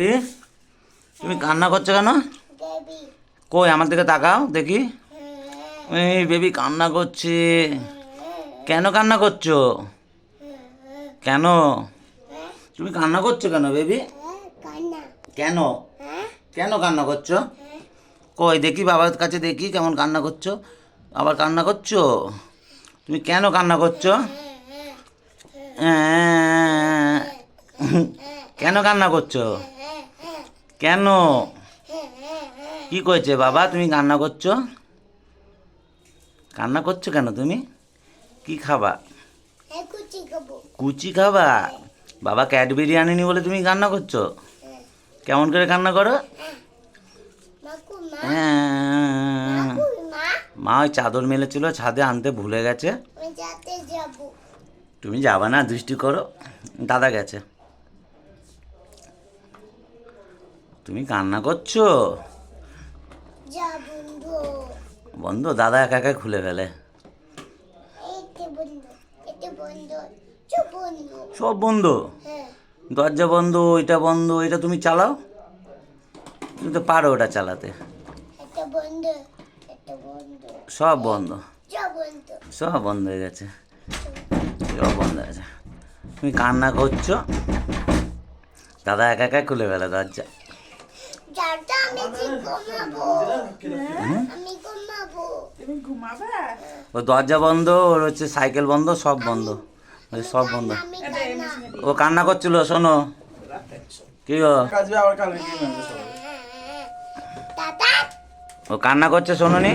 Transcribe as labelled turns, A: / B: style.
A: Baby তুমি কান্না করছ কেন? কই আমার দিকে তাকাও দেখি। এই বেবি কান্না করছে। কেন কান্না করছ? কেন? তুমি কান্না করছ কেন বেবি? কেন?
B: হ্যাঁ।
A: কেন কান্না করছ? কই দেখি বাবার কাছে দেখি কেমন কান্না করছ। আবার কান্না করছ? তুমি কেন কান্না করছ? হ্যাঁ। কেন কান্না করছ? কেন? কি করেছে বাবা? তুমি কান্না করছ? কান্না করছ কেন তুমি? কি খাবা?
B: কুচি খাবা।
A: বাবা ক্যাডবেরি আনেনি বলে তুমি কান্না করছ? কেমন করে কান্না করো?
B: মা
A: হ্যাঁ।
B: মা
A: ওই চাদর মেলেছিল ছাদে আনতে ভুলে গেছে। তুমি যাবা না দৃষ্টি করো। দাদা গেছে। তুমি কান্না করছ?
B: বন্ধু।
A: দাদা একা একা খুলে ফেলে। সব বন্ধ?
B: হ্যাঁ।
A: দরজা বন্ধ এটা বন্ধ এটা তুমি চালাও? তুমি তো পারো ওটা চালাতে। সব বন্ধ।
B: বন্ধু।
A: সব বন্ধ হয়ে গেছে। সব বন্ধ হয়ে গেছে। তুমি কান্না করছ? দাদা একা একা খুলে ফেলে দরজা।
B: আমি ঘুমাবো? আমি ঘুমাবো।
C: তুমি ঘুমাবে?
A: ও দরজা বন্ধ ওর হচ্ছে সাইকেল বন্ধ সব বন্ধ। ওই সব বন্ধ। ও কান্না করছিল শোনো। কি
B: দাদা?
A: ও কান্না করছে শোনো নি